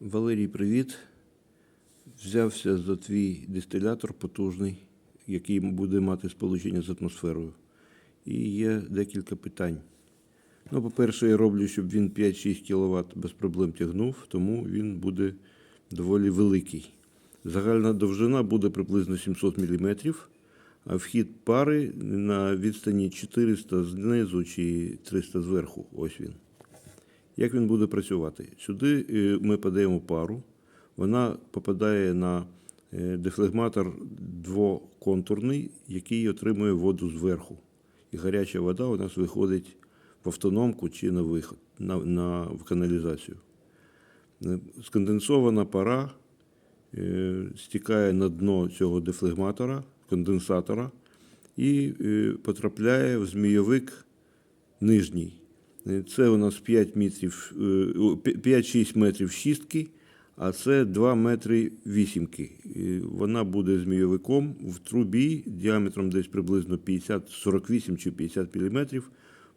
Валерій, привіт. Взявся за твій дистилятор потужний, який буде мати сполучення з атмосферою. І є декілька питань. Ну, по-перше, я роблю, щоб він 5-6 кВт без проблем тягнув, тому він буде доволі великий. Загальна довжина буде приблизно 700 мм, а вхід пари на відстані 400 знизу чи 300 зверху. Ось він. Як він буде працювати? Сюди е, ми подаємо пару, вона попадає на е, дефлегматор двоконтурний, який отримує воду зверху. І гаряча вода у нас виходить в автономку чи на виход, на, на в каналізацію. Е, Сконденсована пара е, стікає на дно цього дефлегматора, конденсатора і е, потрапляє в змійовик нижній. Е, Це у нас 5 метрів, е, о, пі- 5-6 метрів шістки, а це 2 метри вісімки. Вона буде змійовиком в трубі діаметром десь приблизно 50, 48 чи 50 мм,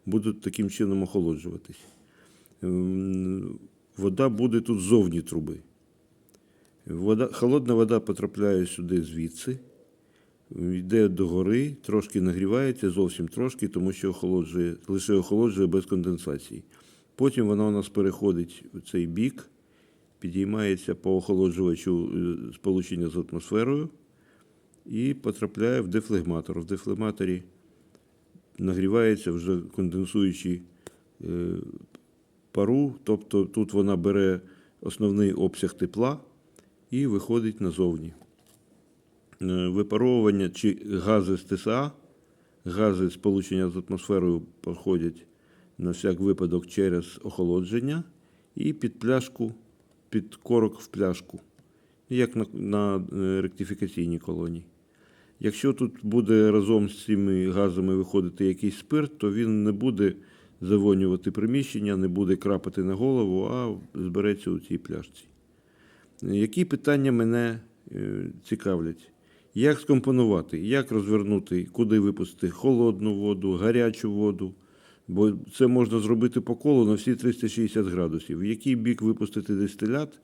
будуть таким чином охолоджуватись. Ем, Вода буде тут зовні труби. Вода, холодна вода потрапляє сюди звідси, йде до гори, трошки нагрівається, зовсім трошки, тому що охолоджує, лише охолоджує без конденсації. Потім вона у нас переходить в цей бік, підіймається по охолоджувачу е, сполучення з атмосферою і потрапляє в дефлегматор. В дефлегматорі нагрівається вже конденсуючи е, пару, тобто тут вона бере основний обсяг тепла і виходить назовні. Е, Випаровування чи гази з ТСА, гази сполучення з атмосферою проходять на всяк випадок через охолодження і під пляшку, під корок в пляшку, як на, на е, ректифікаційній колонії. Якщо тут буде разом з цими газами виходити якийсь спирт, то він не буде завонювати приміщення, не буде крапати на голову, а збереться у цій пляшці. Які питання мене е, цікавлять? Як скомпонувати, як розвернути, куди випустити холодну воду, гарячу воду? Бо це можна зробити по колу на всі 360 градусів. В який бік випустити дистилят,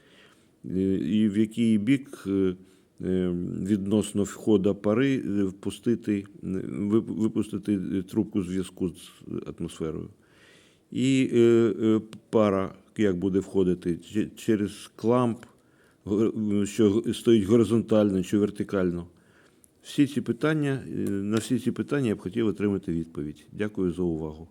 е, і в який бік е, е, відносно входу пари впустити, випустити трубку зв'язку з атмосферою. І пара як буде входити через кламп, що стоїть горизонтально чи вертикально. Всі ці питання, е, на всі ці питання я б хотів отримати відповідь. Дякую за увагу.